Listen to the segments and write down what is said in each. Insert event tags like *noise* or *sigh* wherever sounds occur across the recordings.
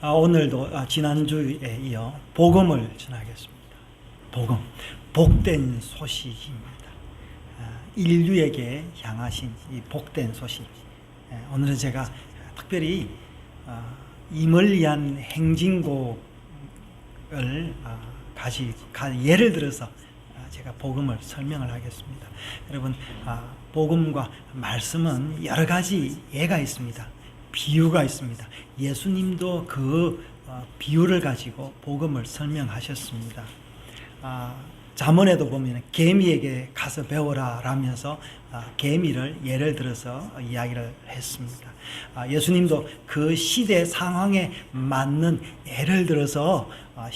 아, 오늘도 아, 지난주에 이어 복음을 전하겠습니다. 복음, 복된 소식입니다. 아, 인류에게 향하신 이 복된 소식. 예, 오늘은 제가 특별히 아, 임을 위한 행진곡을 가- 예를 들어서 아, 제가 복음을 설명을 하겠습니다. 여러분 아, 복음과 말씀은 여러 가지 예가 있습니다. 비유가 있습니다. 예수님도 그 어, 비유를 가지고 복음을 설명하셨습니다. 아, 잠언에도 보면 개미에게 가서 배워라 라면서 아, 개미를 예를 들어서 이야기를 했습니다. 아, 예수님도 그 시대 상황에 맞는 예를 들어서 아,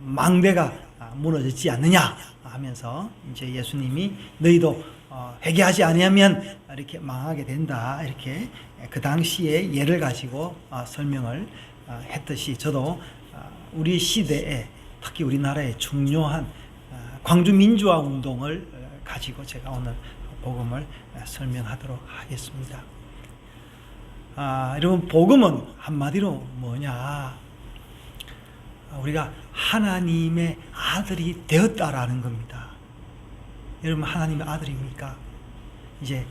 망대가 아, 무너졌지 않느냐 하면서 이제 예수님이 너희도 어, 회개하지 아니하면 이렇게 망하게 된다 이렇게 그 당시에 예를 가지고 어, 설명을 어, 했듯이 저도 어, 우리 시대에 특히 우리나라의 중요한 어, 광주 민주화 운동을 어, 가지고 제가 오늘 복음을 어, 설명하도록 하겠습니다. 아, 여러분 복음은 한마디로 뭐냐? 아, 우리가 하나님의 아들이 되었다라는 겁니다. 여러분 하나님의 아들입니까? 이제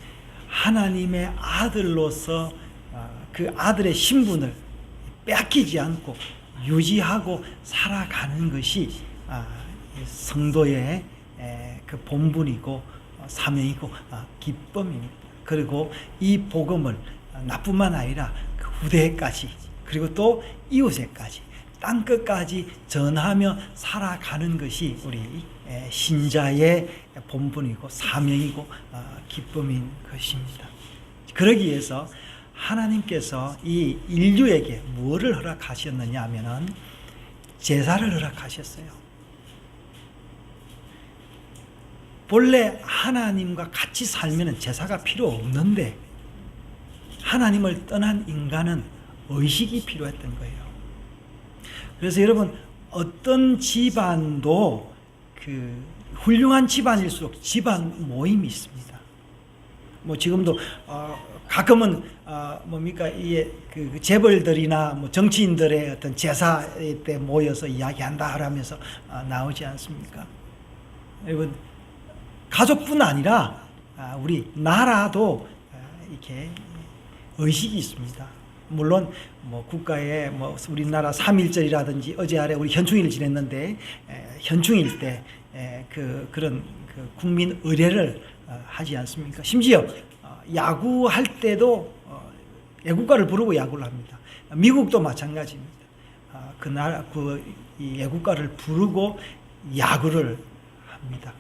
하나님의 아들로서 아, 그 아들의 신분을 빼앗기지 않고 유지하고 살아가는 것이 아, 이 성도의 에, 그 본분이고 어, 사명이고 아, 기쁨입니다. 그리고 이 복음을 아, 나뿐만 아니라 그 후대까지 그리고 또 이웃에까지 땅 끝까지 전하며 살아가는 것이 우리 에, 신자의 본분이고 사명이고 어, 기쁨인 것입니다. 그러기 위해서 하나님께서 이 인류에게 무엇을 허락하셨느냐 하면은 제사를 허락하셨어요. 본래 하나님과 같이 살면 제사가 필요 없는데 하나님을 떠난 인간은 의식이 필요했던 거예요. 그래서 여러분 어떤 집안도 그 훌륭한 집안일수록 집안 모임이 있습니다. 뭐 지금도 어 가끔은 어 뭡니까 이게 그 재벌들이나 뭐 정치인들의 어떤 제사 때 모여서 이야기한다 하라면서 어 나오지 않습니까? 여러분 가족뿐 아니라 아, 우리 나라도 아, 이렇게 의식이 있습니다. 물론 뭐 국가에 뭐 우리나라 3.1절이라든지 어제 아래 우리 현충일을 지냈는데 에, 현충일 때그 그런 그 국민 의례를 어, 하지 않습니까? 심지어 어, 야구할 때도 어, 애국가를 부르고 야구를 합니다. 미국도 마찬가지입니다. 아, 그날 그이 애국가를 부르고 야구를 합니다.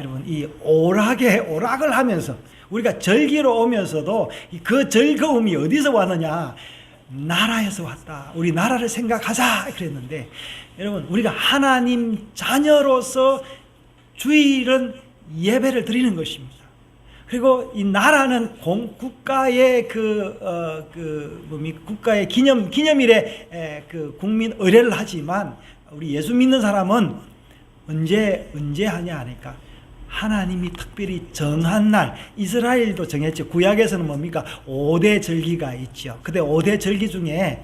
여러분 이 오락에 오락을 하면서 우리가 절기로 오면서도 이그 즐거움이 어디서 왔느냐 나라에서 왔다. 우리 나라를 생각하자. 그랬는데 여러분 우리가 하나님 자녀로서 주일은 예배를 드리는 것입니다. 그리고 이 나라는 공, 국가의 그, 어, 그, 뭡니까, 국가의 기념, 기념일에 에, 그 국민 의례를 하지만 우리 예수 믿는 사람은 언제, 언제 하냐 하니까 하나님이 특별히 정한 날, 이스라엘도 정했죠. 구약에서는 뭡니까? 5대 절기가 있죠. 근데 5대 절기 중에 에,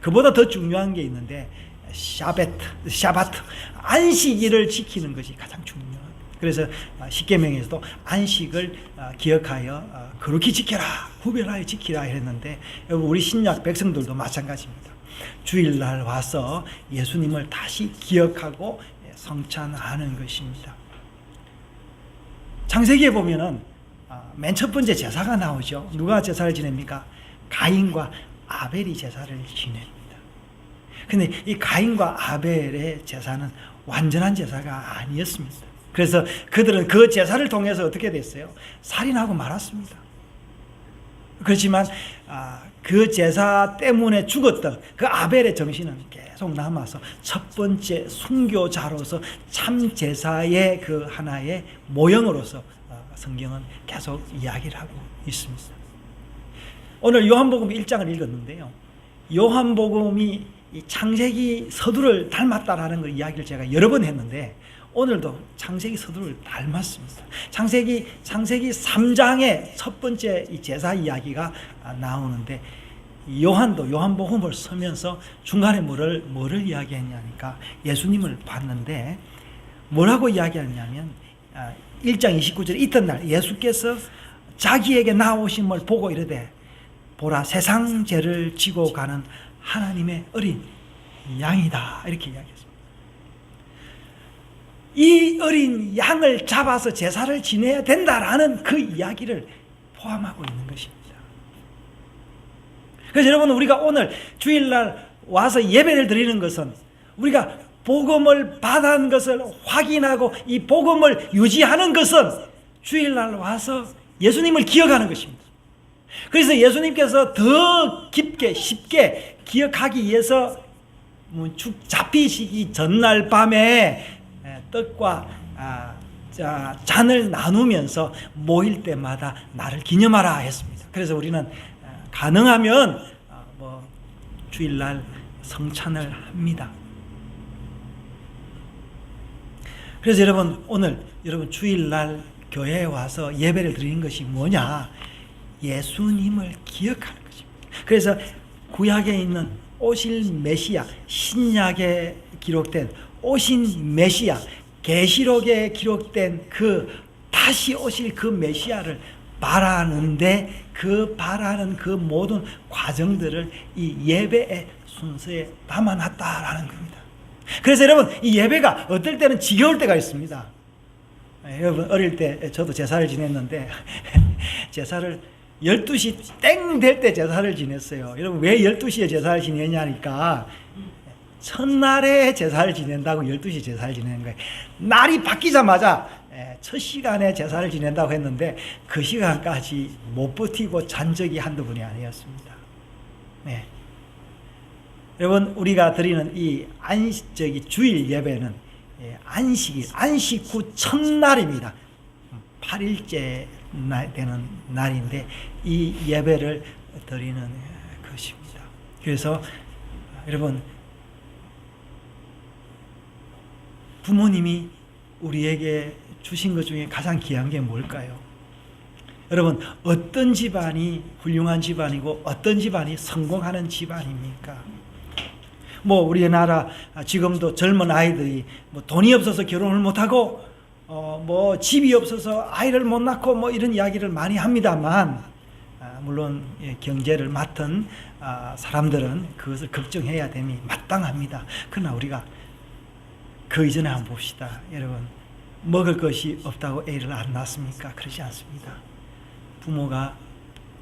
그보다 더 중요한 게 있는데, 샤베트, 샤바트, 안식일을 지키는 것이 가장 중요합니다. 그래서 십계명에서도 안식을 어, 기억하여 어, 거룩히 지켜라, 구별하여 지키라 했는데 우리 신약 백성들도 마찬가지입니다. 주일날 와서 예수님을 다시 기억하고 예, 성찬하는 것입니다. 창세기에 보면은 아, 맨첫 번째 제사가 나오죠. 누가 제사를 지냅니까? 가인과 아벨이 제사를 지냅니다. 근데 이 가인과 아벨의 제사는 완전한 제사가 아니었습니다. 그래서 그들은 그 제사를 통해서 어떻게 됐어요? 살인하고 말았습니다. 그렇지만 아, 그 제사 때문에 죽었던 그 아벨의 정신은 계속 남아서 첫 번째 순교자로서 참 제사의 그 하나의 모형으로서 어, 성경은 계속 이야기를 하고 있습니다. 오늘 요한복음 1장을 읽었는데요. 요한복음이 이 창세기 서두를 닮았다라는 걸 이야기를 제가 여러 번 했는데 오늘도 창세기 서두를 닮았습니다. 창세기 창세기 3장의 첫 번째 이 제사 이야기가 아, 나오는데 요한도 요한복음을 쓰면서 중간에 뭐를 뭐를 이야기했냐니까 예수님을 봤는데 뭐라고 이야기하냐면 아, 1장 29절 이튿날 예수께서 자기에게 나오심을 보고 이르되 보라 세상 죄를 지고 가는 하나님의 어린 양이다 이렇게 이야기했습니다. 이 어린 양을 잡아서 제사를 지내야 된다라는 그 이야기를 포함하고 있는 것입니다. 그래서 여러분 우리가 오늘 주일날 와서 예배를 드리는 것은 우리가 복음을 받은 것을 확인하고 이 복음을 유지하는 것은 주일날 와서 예수님을 기억하는 것입니다. 그래서 예수님께서 더 깊게 쉽게 기억하기 위해서 뭐축 잡히시기 전날 밤에 에, 떡과 아, 자, 잔을 나누면서 모일 때마다 나를 기념하라 했습니다. 그래서 우리는 아, 가능하면 아, 뭐 주일날 성찬을 합니다. 그래서 여러분 오늘 여러분 주일날 교회에 와서 예배를 드리는 것이 뭐냐? 예수님을 기억하는 것입니다. 그래서 구약에 있는 오실 메시아, 신약에 기록된 오신 메시아, 계시록에 기록된 그 다시 오실 그 메시아를 바라는데 그 바라는 그 모든 과정들을 이 예배의 순서에 담아놨다라는 겁니다. 그래서 여러분 이 예배가 어떨 때는 지겨울 때가 있습니다. 예, 여러분 어릴 때 저도 제사를 지냈는데 *laughs* 제사를 12시 땡 될 때 제사를 지냈어요. 여러분 왜 12시에 제사를 지내냐니까 첫날에 제사를 지낸다고 12시 제사를 지내는 거예요. 날이 바뀌자마자 예, 첫 시간에 제사를 지낸다고 했는데 그 시간까지 못 버티고 잔 적이 한두 번이 아니었습니다. 네. 여러분 우리가 드리는 이 안식 저기 주일 예배는 예, 안식일 안식 후 첫날입니다. 8일째 되는 날인데 이 예배를 드리는 것입니다. 그래서 여러분 부모님이 우리에게 주신 것 중에 가장 귀한 게 뭘까요? 여러분 어떤 집안이 훌륭한 집안이고 어떤 집안이 성공하는 집안입니까? 뭐 우리나라 지금도 젊은 아이들이 뭐 돈이 없어서 결혼을 못 하고 어 뭐 집이 없어서 아이를 못 낳고 뭐 이런 이야기를 많이 합니다만 아, 물론 예, 경제를 맡은 아, 사람들은 그것을 걱정해야 됨이 마땅합니다. 그러나 우리가 그 이전에 한번 봅시다. 여러분 먹을 것이 없다고 애를 안 낳습니까? 그러지 않습니다. 부모가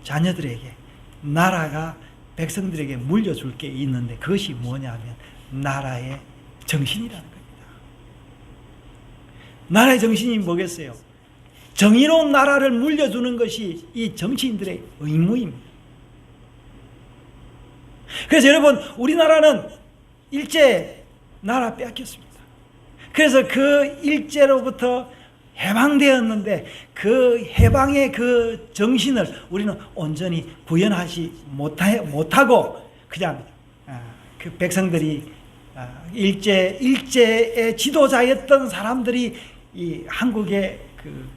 자녀들에게 나라가 백성들에게 물려줄 게 있는데 그것이 뭐냐면 나라의 정신이라는 겁니다. 나라의 정신이 뭐겠어요? 정의로운 나라를 물려주는 것이 이 정치인들의 의무입니다. 그래서 여러분 우리나라는 일제 나라 빼앗겼습니다. 그래서 그 일제로부터 해방되었는데 그 해방의 그 정신을 우리는 온전히 구현하지 못하, 못하고 그냥 아, 그 백성들이 아, 일제 일제의 지도자였던 사람들이 이 한국의 그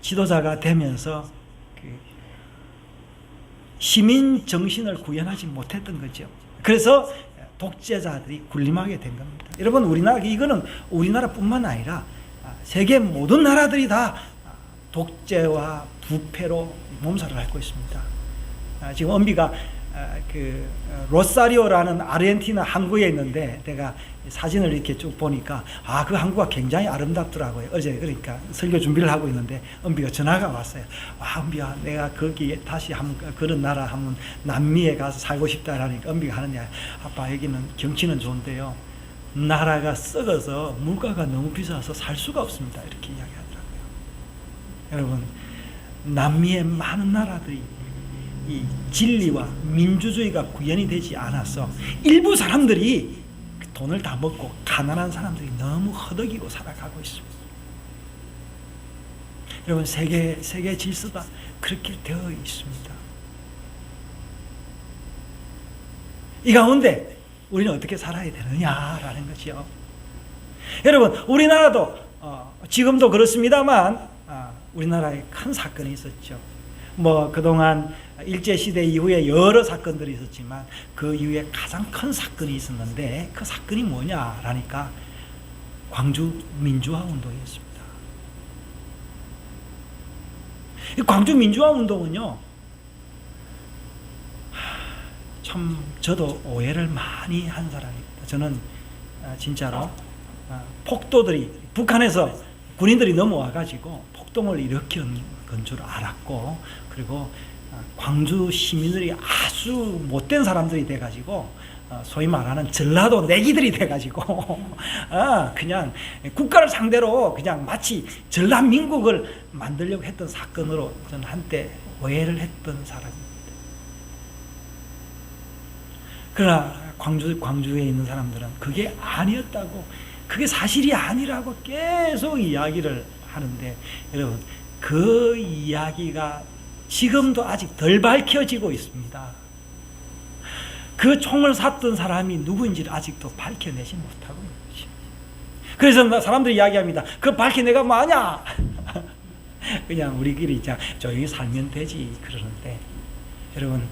지도자가 되면서 그 시민 정신을 구현하지 못했던 거죠. 그래서 독재자들이 군림하게 된 겁니다. 여러분 우리나라 이거는 우리나라뿐만 아니라 세계 모든 나라들이 다 독재와 부패로 몸살을 앓고 있습니다. 아, 지금 엄비가 아, 그 로사리오라는 아르헨티나 항구에 있는데 내가 사진을 이렇게 쭉 보니까 아 그 항구가 굉장히 아름답더라고요. 어제 그러니까 설교 준비를 하고 있는데 엄비가 전화가 왔어요. 와 엄비야 내가 거기 다시 한번 그런 나라 한번 남미에 가서 살고 싶다라니까 엄비가 하는 이야기 아빠 여기는 경치는 좋은데요. 나라가 썩어서 물가가 너무 비싸서 살 수가 없습니다. 이렇게 이야기하더라고요. 여러분, 남미의 많은 나라들이 이 진리와 민주주의가 구현이 되지 않아서 일부 사람들이 그 돈을 다 먹고 가난한 사람들이 너무 허덕이고 살아가고 있습니다. 여러분, 세계, 세계 질서가 그렇게 되어 있습니다. 이 가운데 우리는 어떻게 살아야 되느냐라는 거죠. 여러분, 우리나라도 어, 지금도 그렇습니다만 어, 우리나라에 큰 사건이 있었죠. 뭐 그동안 일제 시대 이후에 여러 사건들이 있었지만 그 이후에 가장 큰 사건이 있었는데 그 사건이 뭐냐라니까 광주 민주화 운동이었습니다. 이 광주 민주화 운동은요. 참 저도 오해를 많이 한 사람입니다. 저는 아, 진짜로 아, 폭도들이 북한에서 군인들이 넘어와 가지고 폭동을 일으킨 건 줄 알았고 그리고 아, 광주 시민들이 아주 못된 사람들이 돼 가지고 어, 소위 말하는 전라도 내기들이 돼 가지고 아, 그냥 국가를 상대로 그냥 마치 전라민국을 만들려고 했던 사건으로 저는 한때 오해를 했던 사람입니다. 그러나 광주 광주에 있는 사람들은 그게 아니었다고 그게 사실이 아니라고 계속 이야기를 하는데 여러분 그 이야기가 지금도 아직 덜 밝혀지고 있습니다. 그 총을 샀던 사람이 누구인지를 아직도 밝혀내지 못하고 있는 것입니다. 그래서 사람들이 이야기합니다. 그 밝혀내가 뭐냐? *laughs* 그냥 우리끼리 자 조용히 살면 되지 그러는데 여러분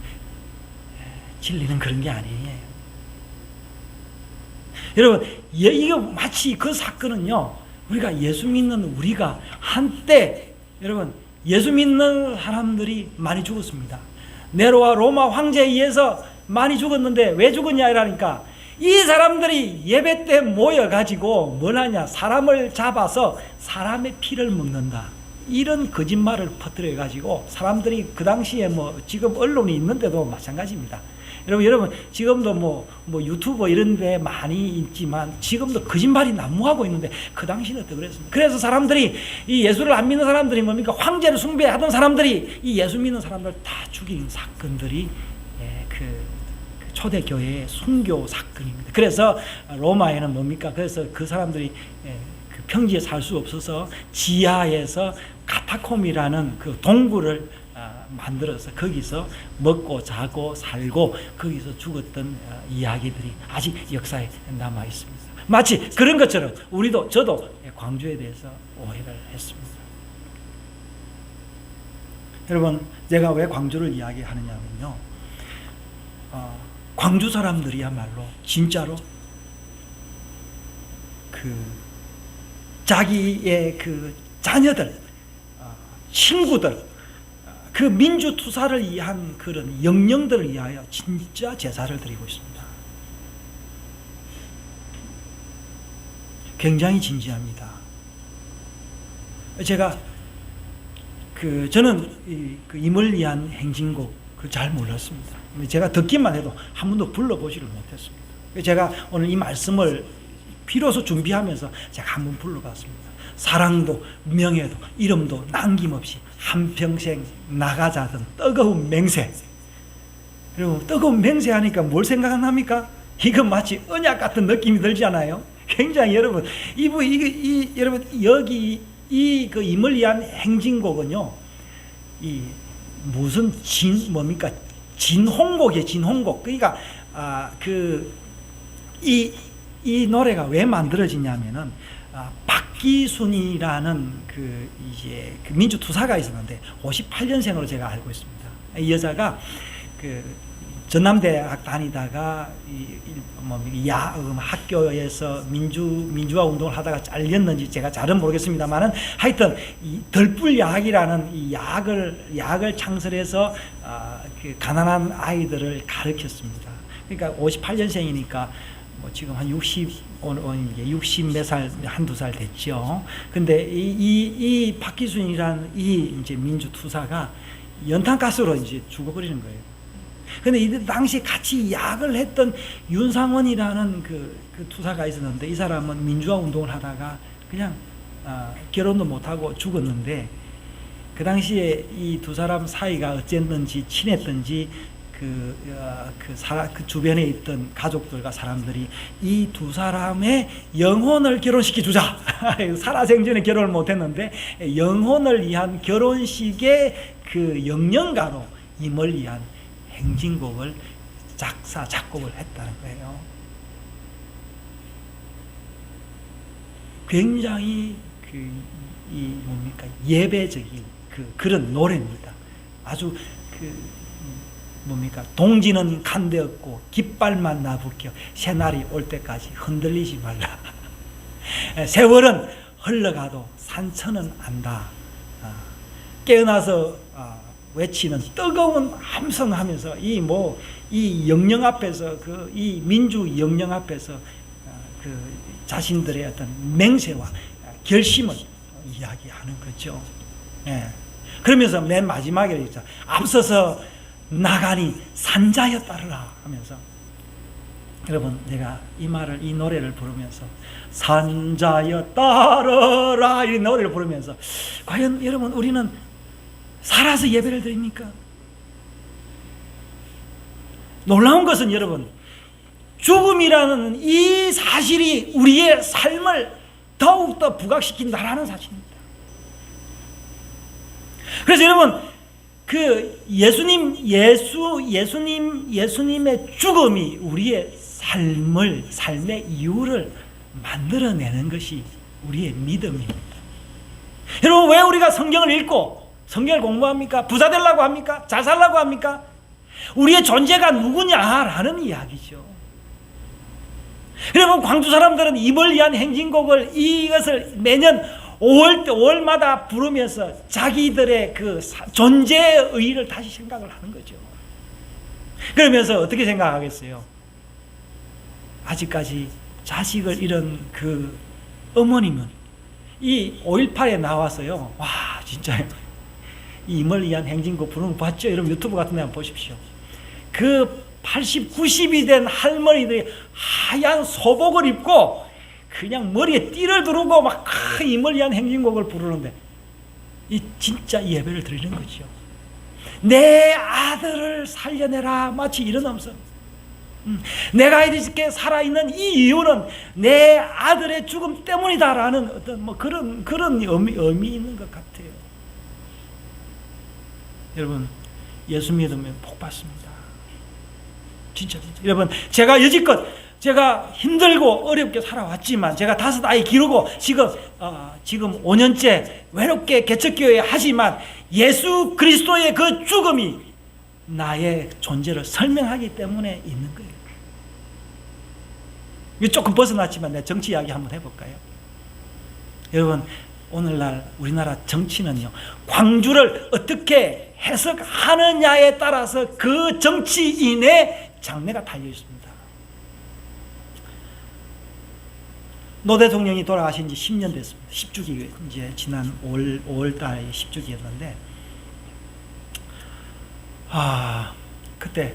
진리는 그런 게 아니에요. 여러분, 예, 이거 마치 그 사건은요, 우리가 예수 믿는 우리가 한때, 여러분, 예수 믿는 사람들이 많이 죽었습니다. 네로와 로마 황제에 의해서 많이 죽었는데 왜 죽었냐 이라니까 이 사람들이 예배 때 모여가지고 뭘 하냐 사람을 잡아서 사람의 피를 먹는다 이런 거짓말을 퍼뜨려 가지고 사람들이 그 당시에 뭐 지금 언론이 있는데도 마찬가지입니다. 여러분, 여러분, 지금도 뭐, 뭐 유튜버 이런 데 많이 있지만 지금도 거짓말이 난무하고 있는데 그 당시는 어떻게 그랬습니까? 그래서 사람들이 이 예수를 안 믿는 사람들이 뭡니까? 황제를 숭배하던 사람들이 이 예수 믿는 사람들 다 죽인 사건들이 예, 그, 그 초대교회의 순교 사건입니다. 그래서 로마에는 뭡니까? 그래서 그 사람들이 예, 그 평지에 살 수 없어서 지하에서 카타콤이라는 그 동굴을 아, 만들어서 거기서 먹고 자고 살고 거기서 죽었던 어, 이야기들이 아직 역사에 남아 있습니다. 마치 그런 것처럼 우리도 저도 광주에 대해서 오해를 했습니다. 여러분, 제가 왜 광주를 이야기하느냐면요. 어, 광주 사람들이야말로 진짜로 그 자기의 그 자녀들, 어, 친구들, 그 민주 투사를 위한 그런 영령들을 위하여 진짜 제사를 드리고 있습니다. 굉장히 진지합니다. 제가 그 저는 이, 그 임을 위한 행진곡 그잘 몰랐습니다. 제가 듣기만 해도 한 번도 불러보지를 못했습니다. 제가 오늘 이 말씀을 비로소 준비하면서 제가 한 번 불러봤습니다. 사랑도 명예도 이름도 남김없이 한평생 나가자던 뜨거운 맹세. 여러분 뜨거운 맹세 하니까 뭘 생각합니까? 이거 마치 언약 같은 느낌이 들지 않아요? 굉장히 여러분 이부 이, 이 여러분 여기 이 그 임을 위한 행진곡은요. 이 무슨 진 뭡니까? 진홍곡이에요. 진홍곡. 그러니까 아 그 이 이 노래가 왜 만들어지냐면은 아, 박기순이라는 그 이제 그 민주 투사가 있었는데 58년생으로 제가 알고 있습니다. 이 여자가 그 전남대학 다니다가 이뭐 음, 학교에서 민주 민주화 운동을 하다가 잘렸는지 제가 잘은 모르겠습니다만은 하여튼 이 덜불 야학이라는 이 약을 약을 창설해서 아, 그 가난한 아이들을 가르쳤습니다. 그러니까 58년생이니까 뭐 지금 한 60, 이제 60 몇 살, 한두 살 됐죠. 근데 이, 이, 이 박기순이라는 이 이제 민주투사가 연탄가스로 이제 죽어버리는 거예요. 근데 이 당시 같이 약을 했던 윤상원이라는 그, 그 투사가 있었는데 이 사람은 민주화 운동을 하다가 그냥 어, 결혼도 못하고 죽었는데 그 당시에 이 두 사람 사이가 어쨌는지 친했던지 그, 어, 그, 사, 그 주변에 있던 가족들과 사람들이 이 두 사람의 영혼을 결혼시켜 주자. *laughs* 살아생전에 결혼을 못했는데 영혼을 위한 결혼식의 그 영령가로 임을 위한 행진곡을 작사 작곡을 했다는 거예요. 굉장히 그 이 뭡니까 예배적인 그 그런 노래입니다. 아주 그 뭡니까? 동지는 간되었고 깃발만 나부껴 새날이 올 때까지 흔들리지 말라. *laughs* 세월은 흘러가도 산천은 안다. 아, 깨어나서 아, 외치는 뜨거운 함성하면서 이 뭐 이 영령 앞에서 그 이 민주 영령 앞에서 아, 그 자신들의 어떤 맹세와 결심을 이야기하는 거죠. 예. 그러면서 맨 마지막에 있죠. 앞서서 나가니 산자여 따르라 하면서 여러분 내가 이 말을 이 노래를 부르면서 산자여 따르라 이 노래를 부르면서 과연 여러분 우리는 살아서 예배를 드립니까? 놀라운 것은 여러분 죽음이라는 이 사실이 우리의 삶을 더욱더 부각시킨다라는 사실입니다. 그래서 여러분 그 예수님 예수 예수님 예수님의 죽음이 우리의 삶을 삶의 이유를 만들어내는 것이 우리의 믿음입니다. 여러분 왜 우리가 성경을 읽고 성경을 공부합니까? 부자 되려고 합니까? 잘 살려고 합니까? 우리의 존재가 누구냐라는 이야기죠. 여러분 광주 사람들은 입을 위한 행진곡을 이것을 매년 5월 5월마다 부르면서 자기들의 그 사- 존재의 의의를 다시 생각을 하는 거죠. 그러면서 어떻게 생각하겠어요? 아직까지 자식을 잃은 그 어머님은 이 5.18에 나와서요. 와 진짜 이 임을 위한 행진곡 부르는 거 봤죠? 여러분 유튜브 같은 데 한번 보십시오. 그 80, 90이 된 할머니들이 하얀 소복을 입고 그냥 머리에 띠를 두르고 막큰 임을 위한 행진곡을 부르는데 이 진짜 예배를 드리는 거죠. 내 아들을 살려내라 마치 이런 음성. 음, 내가 이렇게 살아있는 이 이유는 내 아들의 죽음 때문이다라는 어떤 뭐 그런 그런 의미, 의미 있는 것 같아요. 여러분 예수 믿으면 복 받습니다. 진짜 진짜 여러분 제가 여지껏 제가 힘들고 어렵게 살아왔지만 제가 다섯 아이 기르고 지금 어, 지금 5년째 외롭게 개척교회 하지만 예수 그리스도의 그 죽음이 나의 존재를 설명하기 때문에 있는 거예요. 이거 조금 벗어났지만 내 정치 이야기 한번 해볼까요? 여러분 오늘날 우리나라 정치는요 광주를 어떻게 해석하느냐에 따라서 그 정치인의 장래가 달려 있습니다. 노 대통령이 돌아가신 지 10년 됐습니다. 10주기 이제 지난 5월 5월 달에 10주기였는데 아 그때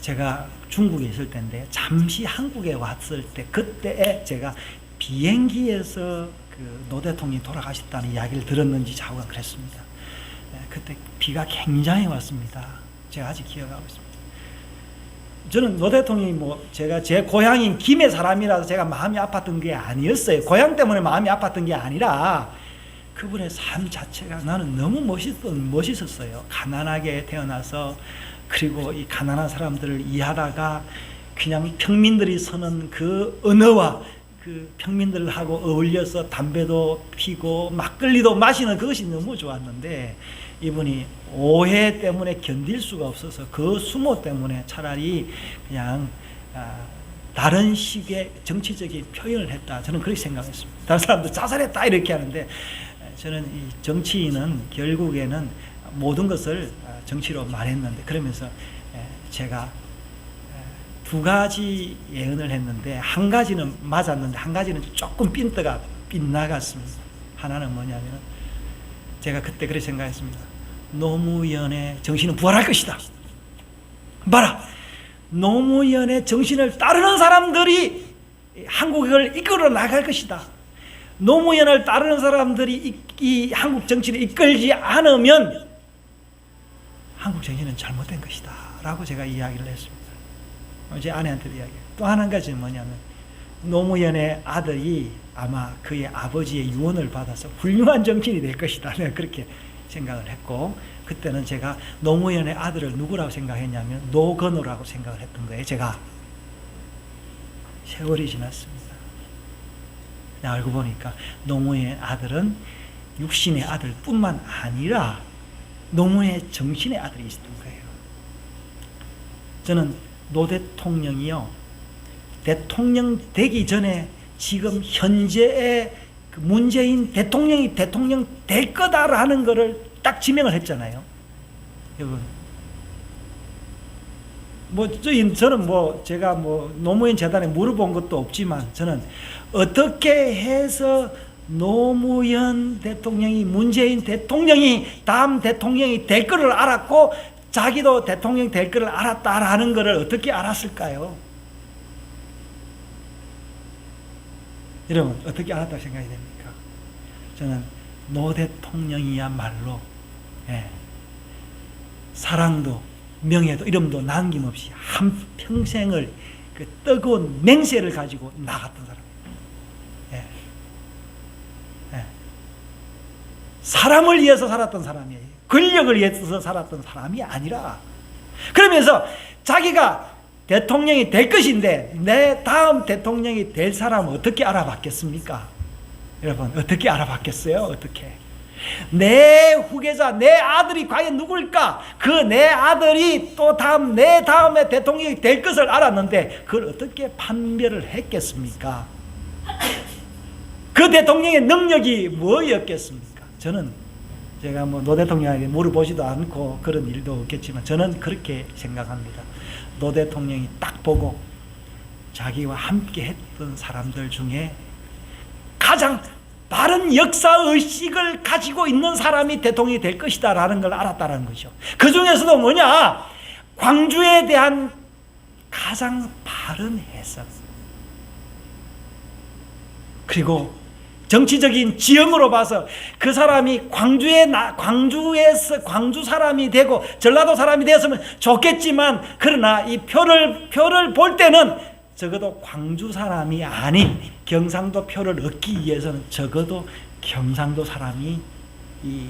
제가 중국에 있을 때인데 잠시 한국에 왔을 때 그때에 제가 비행기에서 그 노 대통령이 돌아가셨다는 이야기를 들었는지 자고가 그랬습니다. 예, 그때 비가 굉장히 왔습니다. 제가 아직 기억하고 있습니다. 저는 노 대통령이 뭐 제가 제 고향인 김해 사람이라서 제가 마음이 아팠던 게 아니었어요. 고향 때문에 마음이 아팠던 게 아니라 그분의 삶 자체가 나는 너무 멋있던 멋있었어요. 가난하게 태어나서 그리고 이 가난한 사람들을 이해하다가 그냥 평민들이 서는 그 언어와 그 평민들하고 어울려서 담배도 피고 막걸리도 마시는 그것이 너무 좋았는데 이분이 오해 때문에 견딜 수가 없어서 그 수모 때문에 차라리 그냥 아, 다른 식의 정치적인 표현을 했다. 저는 그렇게 생각했습니다. 다른 사람들 자살했다 이렇게 하는데 저는 이 정치인은 결국에는 모든 것을 아, 정치로 말했는데 그러면서 에, 제가 에, 두 가지 예언을 했는데 한 가지는 맞았는데 한 가지는 조금 삔떠가 빗나갔습니다. 하나는 뭐냐면 제가 그때 그렇게 생각했습니다. 노무현의 정신은 부활할 것이다. 봐라. 노무현의 정신을 따르는 사람들이 한국을 이끌어 나갈 것이다. 노무현을 따르는 사람들이 이, 이 한국 정치를 이끌지 않으면 한국 정신은 잘못된 것이다. 라고 제가 이야기를 했습니다. 제 아내한테도 이야기해요. 또한 가지는 뭐냐면 노무현의 아들이 아마 그의 아버지의 유언을 받아서 훌륭한 정치인이 될 것이다. 내가 그렇게 생각을 했고 그때는 제가 노무현의 아들을 누구라고 생각했냐면 노건우라고 생각을 했던 거예요. 제가 세월이 지났습니다. 알고 보니까 노무현의 아들은 육신의 아들뿐만 아니라 노무현의 정신의 아들이 있었던 거예요. 저는 노 대통령이요 대통령 되기 전에 지금 현재의 그 문재인 대통령이 대통령 될 거다라는 것을 딱 지명을 했잖아요. 여러분. 뭐 저는 뭐 제가 뭐 노무현 재단에 물어본 것도 없지만 저는 어떻게 해서 노무현 대통령이 문재인 대통령이 다음 대통령이 될 거를 알았고 자기도 대통령 될 거를 알았다라는 것을 어떻게 알았을까요? 여러분 어떻게 알았다고 생각이 됩니까? 저는 노 대통령이야말로 예, 사랑도 명예도 이름도 남김없이 한 평생을 그 뜨거운 맹세를 가지고 나갔던 사람입니다. 예. 예. 사람을 위해서 살았던 사람이에요. 권력을 위해서 살았던 사람이 아니라 그러면서 자기가 대통령이 될 것인데 내 다음 대통령이 될 사람은 어떻게 알아봤겠습니까? 여러분 어떻게 알아봤겠어요? 어떻게? 내 후계자 내 아들이 과연 누굴까? 그 내 아들이 또 다음 내 다음에 대통령이 될 것을 알았는데 그걸 어떻게 판별을 했겠습니까? 그 대통령의 능력이 뭐였겠습니까? 저는 제가 뭐 노 대통령에게 물어보지도 않고 그런 일도 없겠지만 저는 그렇게 생각합니다. 노 대통령이 딱 보고 자기와 함께 했던 사람들 중에 가장 바른 역사 의식을 가지고 있는 사람이 대통령이 될 것이다 라는 걸 알았다는 거죠. 그 중에서도 뭐냐? 광주에 대한 가장 바른 해석. 그리고 정치적인 지형으로 봐서 그 사람이 광주에 나, 광주에서 광주 사람이 되고 전라도 사람이 되었으면 좋겠지만 그러나 이 표를 표를 볼 때는 적어도 광주 사람이 아닌 경상도 표를 얻기 위해서는 적어도 경상도 사람이 이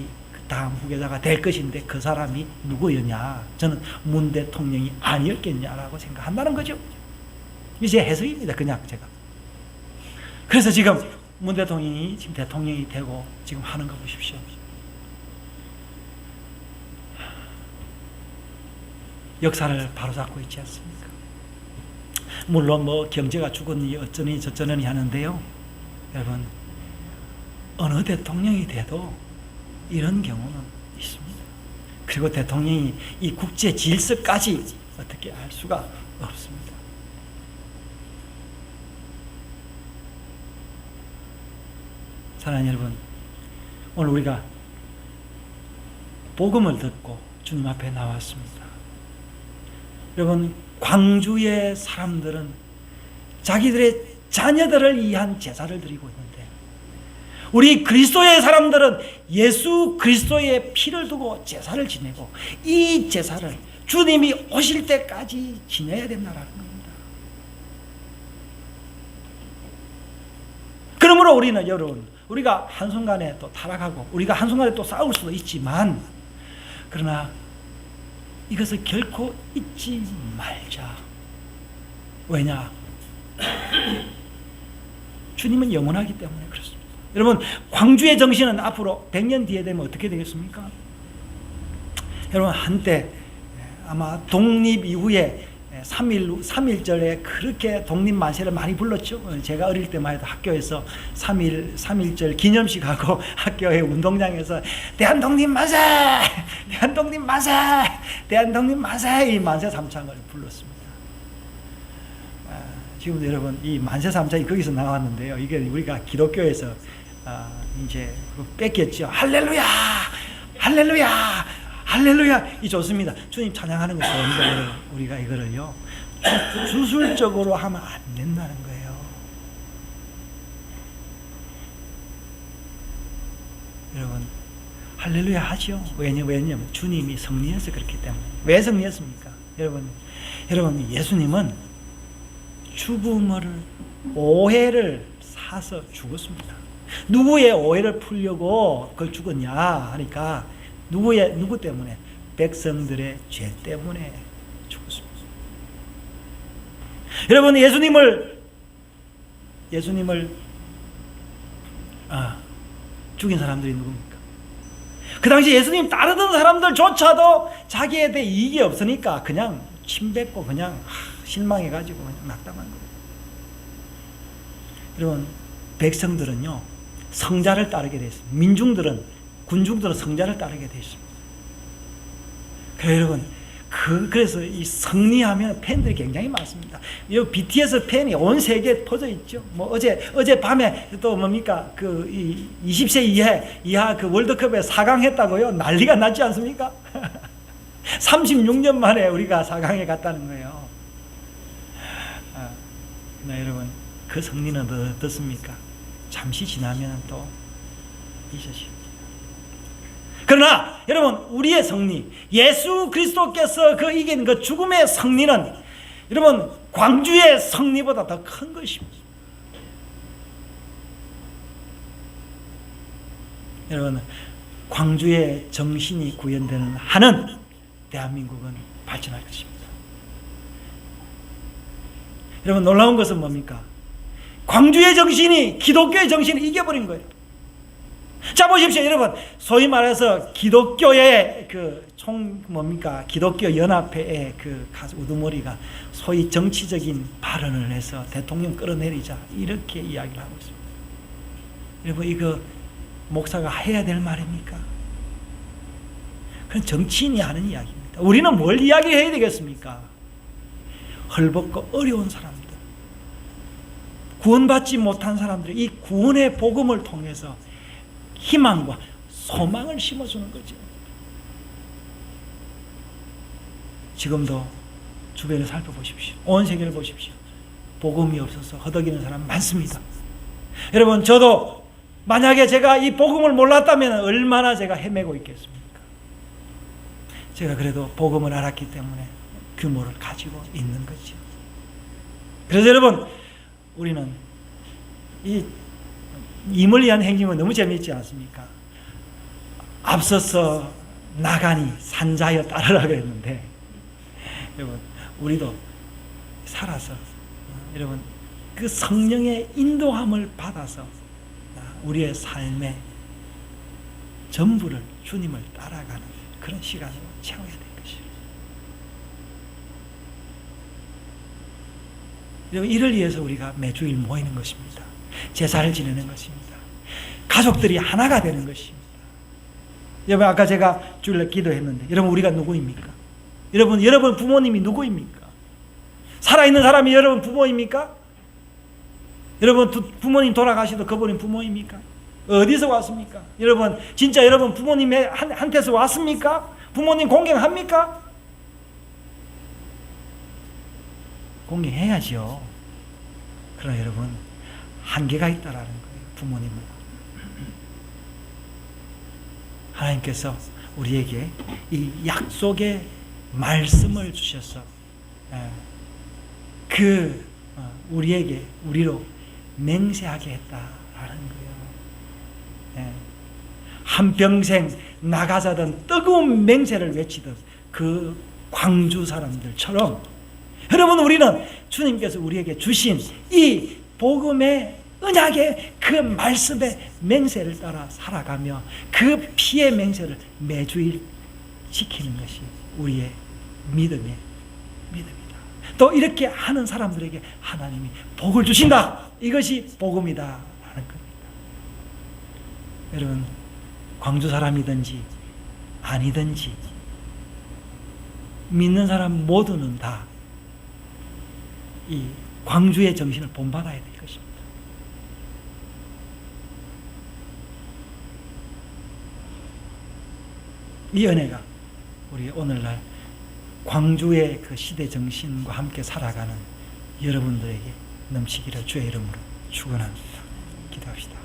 다음 후계자가 될 것인데 그 사람이 누구였냐? 저는 문 대통령이 아니었겠냐라고 생각한다는 거죠. 이제 해석입니다. 그냥 제가. 그래서 지금 문 대통령이 지금 대통령이 되고 지금 하는 거 보십시오. 역사를 바로잡고 있지 않습니까? 물론 뭐 경제가 죽었니 어쩌니 저쩌니 하는데요. 여러분 어느 대통령이 돼도 이런 경우는 있습니다. 그리고 대통령이 이 국제 질서까지 어떻게 알 수가 없습니다. 사랑하는 여러분, 오늘 우리가 복음을 듣고 주님 앞에 나왔습니다. 여러분, 광주의 사람들은 자기들의 자녀들을 위한 제사를 드리고 있는데, 우리 그리스도의 사람들은 예수 그리스도의 피를 두고 제사를 지내고, 이 제사를 주님이 오실 때까지 지내야 된다는 겁니다. 그러므로 우리는 여러분, 우리가 한순간에 또 타락하고 우리가 한순간에 또 싸울 수도 있지만 그러나 이것을 결코 잊지 말자. 왜냐? *clears throat* 주님은 영원하기 때문에 그렇습니다. 여러분, 광주의 정신은 앞으로 100년 뒤에 되면 어떻게 되겠습니까? 여러분, 한때 아마 독립 이후에 3일, 3일절에 그렇게 독립만세를 많이 불렀죠. 제가 어릴 때만 해도 학교에서 3일, 3일절 기념식 하고 *laughs* 학교의 운동장에서 대한독립만세! 대한독립만세! 대한독립만세! 이 만세 삼창을 불렀습니다. 아, 지금 여러분, 이 만세 삼창이 거기서 나왔는데요. 이게 우리가 기독교에서 아, 이제 뺏겼죠. 할렐루야! 할렐루야! 할렐루야 이 좋습니다. 주님 찬양하는 거 좋은데 우리가 이거를요 주, 주술적으로 하면 안 된다는 거예요. 여러분 할렐루야 하죠. 왜냐 왜냐면 주님이 승리해서 그렇기 때문에 왜 승리했습니까? 여러분 여러분 예수님은 죽음을 오해를 사서 죽었습니다. 누구의 오해를 풀려고 그걸 죽었냐 하니까 누구의 누구 때문에 백성들의 죄 때문에 죽었습니다. 여러분 예수님을 예수님을 아, 죽인 사람들이 누굽니까? 그 당시 예수님 따르던 사람들조차도 자기에 대해 이익이 없으니까 그냥 침 뱉고 그냥 하, 실망해가지고 그냥 낙담한 거예요. 여러분 백성들은요 성자를 따르게 돼 있습니다. 민중들은 군중들은 성자를 따르게 돼 있습니다. 그래 여러분 그 그래서 이 승리하면 팬들이 굉장히 많습니다. 이 BTS 팬이 온 세계에 퍼져 있죠. 뭐 어제 어제 밤에 또 뭡니까 그 이 20세 이하 이하 그 월드컵에 4강 했다고요. 난리가 났지 않습니까? *laughs* 36년 만에 우리가 4강에 갔다는 거예요. 아, 나 여러분 그 승리는 어떻습니까? 잠시 지나면 또 잊으십니다. 그러나 여러분 우리의 승리 예수 그리스도께서 그 이긴 그 죽음의 승리는 여러분 광주의 승리보다 더 큰 것입니다. 여러분 광주의 정신이 구현되는 한은 대한민국은 발전할 것입니다. 여러분 놀라운 것은 뭡니까? 광주의 정신이 기독교의 정신을 이겨버린 거예요. 자 보십시오, 여러분. 소위 말해서 기독교의 그 총 뭡니까? 기독교 연합회의 그 우두머리가 소위 정치적인 발언을 해서 대통령 끌어내리자 이렇게 이야기를 하고 있습니다. 여러분 이거 목사가 해야 될 말입니까? 그건 정치인이 하는 이야기입니다. 우리는 뭘 이야기해야 되겠습니까? 헐벗고 어려운 사람들, 구원받지 못한 사람들이 이 구원의 복음을 통해서 희망과 소망을 심어주는 거죠. 지금도 주변을 살펴보십시오. 온 세계를 보십시오. 복음이 없어서 허덕이는 사람 많습니다. 여러분, 저도 만약에 제가 이 복음을 몰랐다면 얼마나 제가 헤매고 있겠습니까? 제가 그래도 복음을 알았기 때문에 규모를 가지고 있는 거죠. 그래서 여러분, 우리는 이 임을 위한 행진은 너무 재미있지 않습니까? 앞서서 나가니 산자여 따르라 그랬는데 여러분 우리도 살아서 어, 여러분 그 성령의 인도함을 받아서 아, 우리의 삶의 전부를 주님을 따라가는 그런 시간으로 채워야 될 것이에요. 이를 위해서 우리가 매주일 모이는 것입니다. 제사를 지내는 것입니다. 가족들이 하나가 되는 것입니다. 여러분 아까 제가 주일날 기도했는데 여러분 우리가 누구입니까? 여러분 여러분 부모님이 누구입니까? 살아있는 사람이 여러분 부모입니까? 여러분 두- 부모님 돌아가시도 그분이 부모입니까? 어디서 왔습니까? 여러분 진짜 여러분 부모님의 한, 한테서 왔습니까? 부모님 공경합니까? 공경해야죠. 그러나 여러분 한계가 있다라는 거예요. 부모님은 하나님께서 우리에게 이 약속의 말씀을 주셔서 예, 그 어, 우리에게 우리로 맹세하게 했다라는 거예요. 예. 한 평생 나가자던 뜨거운 맹세를 외치던 그 광주 사람들처럼 여러분 우리는 주님께서 우리에게 주신 이 복음의 언약의 그 말씀의 맹세를 따라 살아가며 그 피의 맹세를 매주일 지키는 것이 우리의 믿음의 믿음이다. 또 이렇게 하는 사람들에게 하나님이 복을 주신다. 이것이 복음이다 라는 겁니다. 여러분 광주 사람이든지 아니든지 믿는 사람 모두는 다 이 광주의 정신을 본받아야 될 것입니다. 이 은혜가 우리 오늘날 광주의 그 시대 정신과 함께 살아가는 여러분들에게 넘치기를 주의 이름으로 축원합니다. 기도합시다.